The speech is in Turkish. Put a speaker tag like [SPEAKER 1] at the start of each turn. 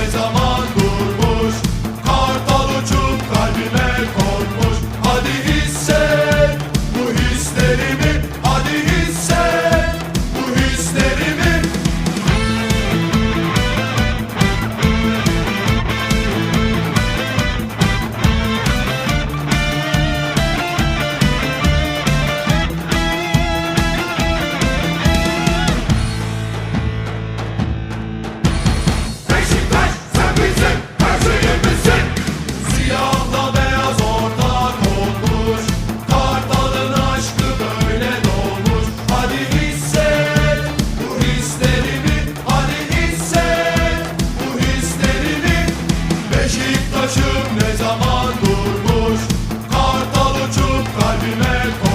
[SPEAKER 1] Cause I'm. Beşiktaş'ım ne zaman durmuş? Kartal uçup kalbime koymuş